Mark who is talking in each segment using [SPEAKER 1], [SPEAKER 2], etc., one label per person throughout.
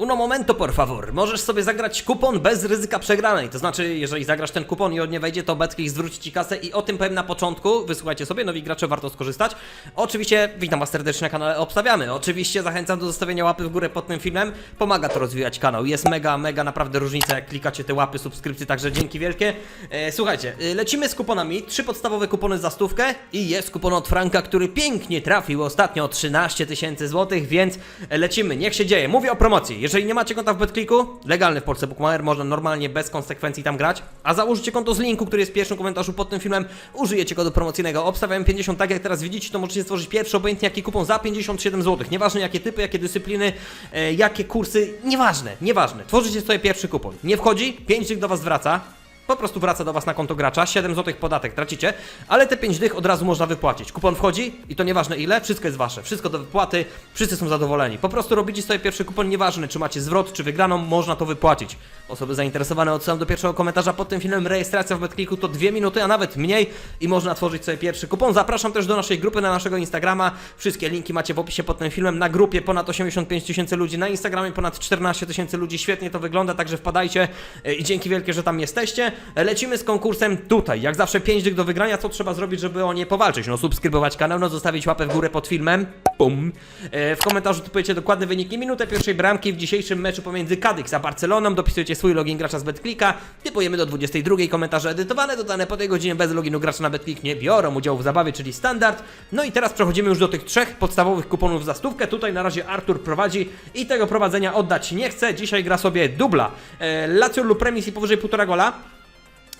[SPEAKER 1] Uno momento, por favor. Możesz sobie zagrać kupon bez ryzyka przegranej. To znaczy, jeżeli zagrasz ten kupon i on nie wejdzie, to Betclick zwróci ci kasę i o tym powiem na początku. Wysłuchajcie sobie, nowi gracze, warto skorzystać. Oczywiście, witam was serdecznie na kanale Obstawiamy. Oczywiście zachęcam do zostawienia łapy w górę pod tym filmem. Pomaga to rozwijać kanał. Jest mega, mega naprawdę różnica, jak klikacie te łapy, subskrypcje, także dzięki wielkie. E, słuchajcie, e, lecimy z kuponami. Trzy podstawowe kupony za stówkę i jest kupon od Franka, który pięknie trafił ostatnio 13 tysięcy złotych, więc lecimy. Niech się dzieje. Mówię o promocji. Jeżeli nie macie konta w BetClicku, legalny w Polsce Bookmacher, można normalnie bez konsekwencji tam grać, a założycie konto z linku, który jest w pierwszym komentarzu pod tym filmem, użyjecie kodu promocyjnego obstawiam 50, tak jak teraz widzicie, to możecie stworzyć pierwszy obojętnie jaki kupon za 57 zł. Nieważne jakie typy, jakie dyscypliny, e, jakie kursy, nieważne, nieważne. Tworzycie sobie pierwszy kupon. Nie wchodzi, 5 dych do was wraca. Po prostu wraca do Was na konto gracza, 7 zł podatek tracicie, ale te 5 dych od razu można wypłacić. Kupon wchodzi i to nieważne ile, wszystko jest Wasze, wszystko do wypłaty, wszyscy są zadowoleni. Po prostu robicie sobie pierwszy kupon, nieważne czy macie zwrot, czy wygraną, można to wypłacić. Osoby zainteresowane odsyłam do pierwszego komentarza pod tym filmem, rejestracja w BetClicku to 2 minuty, a nawet mniej i można tworzyć sobie pierwszy kupon. Zapraszam też do naszej grupy na naszego Instagrama, wszystkie linki macie w opisie pod tym filmem. Na grupie ponad 85 tysięcy ludzi, na Instagramie ponad 14 tysięcy ludzi, świetnie to wygląda, także wpadajcie e, i dzięki wielkie, że tam jesteście. Lecimy z konkursem tutaj. Jak zawsze 5 dych do wygrania. Co trzeba zrobić, żeby o nie powalczyć? No subskrybować kanał, no zostawić łapę w górę pod filmem. Pum. E, w komentarzu typujecie dokładne wyniki. Minutę pierwszej bramki w dzisiejszym meczu pomiędzy Cadix a Barceloną. Dopisujecie swój login gracza z BetClicka. Typujemy do 22. Komentarze edytowane, dodane po tej godzinie bez loginu gracza na BetClick nie biorą udziału w zabawie, czyli standard. No i teraz przechodzimy już do tych trzech podstawowych kuponów za stówkę. Tutaj na razie Artur prowadzi i tego prowadzenia oddać nie chce. Dzisiaj gra sobie dubla. E, Lazio lub remis i powyżej 1,5 gola.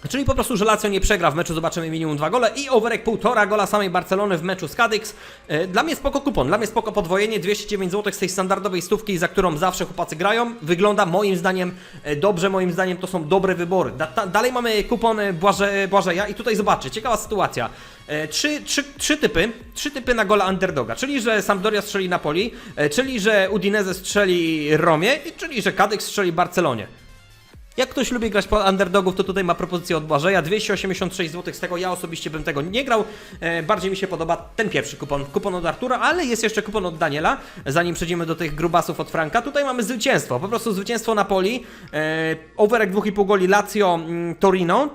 [SPEAKER 1] Czyli po prostu, że Lazio nie przegra w meczu, zobaczymy minimum dwa gole i overek półtora gola samej Barcelony w meczu z Cadix. E, Dla mnie spoko kupon, dla mnie spoko podwojenie, 209 zł z tej standardowej stówki, za którą zawsze chłopacy grają. Wygląda moim zdaniem e, dobrze, moim zdaniem to są dobre wybory. Da, dalej mamy kupon Błaże, Błażeja i tutaj zobaczcie, ciekawa sytuacja. E, Trzy, trzy, trzy typy, trzy typy na gola underdoga, czyli że Sampdoria strzeli Napoli, czyli że Udinese strzeli Romie, czyli że Cadix strzeli Barcelonie. Jak ktoś lubi grać po underdogów, to tutaj ma propozycję od Błażeja. 286 zł, z tego ja osobiście bym tego nie grał. E, bardziej mi się podoba ten pierwszy kupon, kupon od Artura, ale jest jeszcze kupon od Daniela. Zanim przejdziemy do tych grubasów od Franka, tutaj mamy zwycięstwo. Po prostu zwycięstwo Napoli. E, overek 2,5 goli Lazio mm, Torino.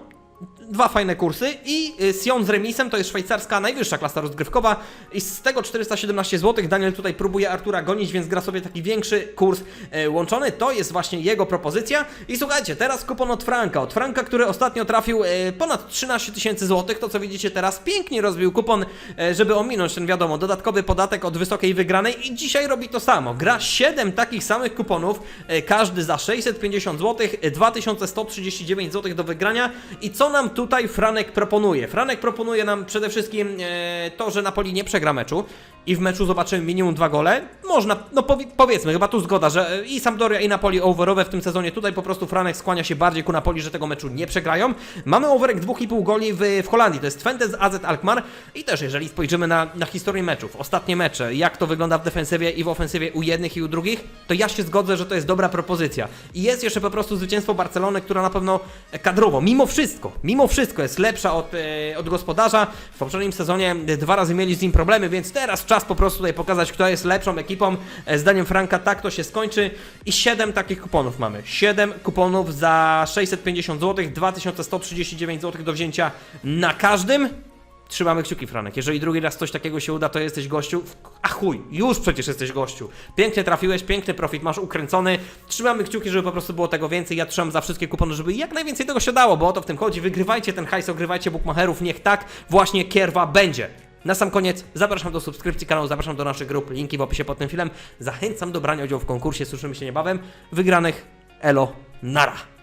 [SPEAKER 1] Dwa fajne kursy i y, Sion z remisem to jest szwajcarska najwyższa klasa rozgrywkowa i z tego 417 zł Daniel tutaj próbuje Artura gonić, więc gra sobie taki większy kurs e, łączony. To jest właśnie jego propozycja. I słuchajcie, teraz kupon od Franka. Od Franka, który ostatnio trafił e, ponad 13 tysięcy złotych. To co widzicie teraz, pięknie rozbił kupon, e, żeby ominąć ten wiadomo, dodatkowy podatek od wysokiej wygranej i dzisiaj robi to samo. Gra 7 takich samych kuponów, każdy za 650 zł, e, 2139 zł do wygrania. I co nam tutaj Franek proponuje? Franek proponuje nam przede wszystkim e, to, że Napoli nie przegra meczu i w meczu zobaczymy minimum dwa gole. Można, no powi- powiedzmy, chyba tu zgoda, że e, i Sampdoria i Napoli overowe w tym sezonie. Tutaj po prostu Franek skłania się bardziej ku Napoli, że tego meczu nie przegrają. Mamy overek 2,5 goli w, w Holandii, to jest Twente z AZ Alkmaar i też jeżeli spojrzymy na, na historię meczów, ostatnie mecze, jak to wygląda w defensywie i w ofensywie u jednych i u drugich, to ja się zgodzę, że to jest dobra propozycja. I jest jeszcze po prostu zwycięstwo Barcelony, która na pewno e, kadrowo, mimo wszystko, mimo wszystko jest lepsza od, e, od gospodarza. W poprzednim sezonie dwa razy mieli z nim problemy, więc teraz czas po prostu tutaj pokazać, kto jest lepszą ekipą. E, Zdaniem Franka tak to się skończy. I 7 takich kuponów mamy. 7 kuponów za 650 zł, 2139 zł do wzięcia na każdym. Trzymamy kciuki, Franek. Jeżeli drugi raz coś takiego się uda, to jesteś gościu. A chuj, już przecież jesteś gościu. Pięknie trafiłeś, piękny profit masz ukręcony. Trzymamy kciuki, żeby po prostu było tego więcej. Ja trzymam za wszystkie kupony, żeby jak najwięcej tego się dało, bo o to w tym chodzi. Wygrywajcie ten hajs, ogrywajcie bookmacherów. Niech tak właśnie kierwa będzie. Na sam koniec zapraszam do subskrypcji kanału, zapraszam do naszych grup, linki w opisie pod tym filmem. Zachęcam do brania udziału w konkursie, słyszymy się niebawem. Wygranych, elo, nara.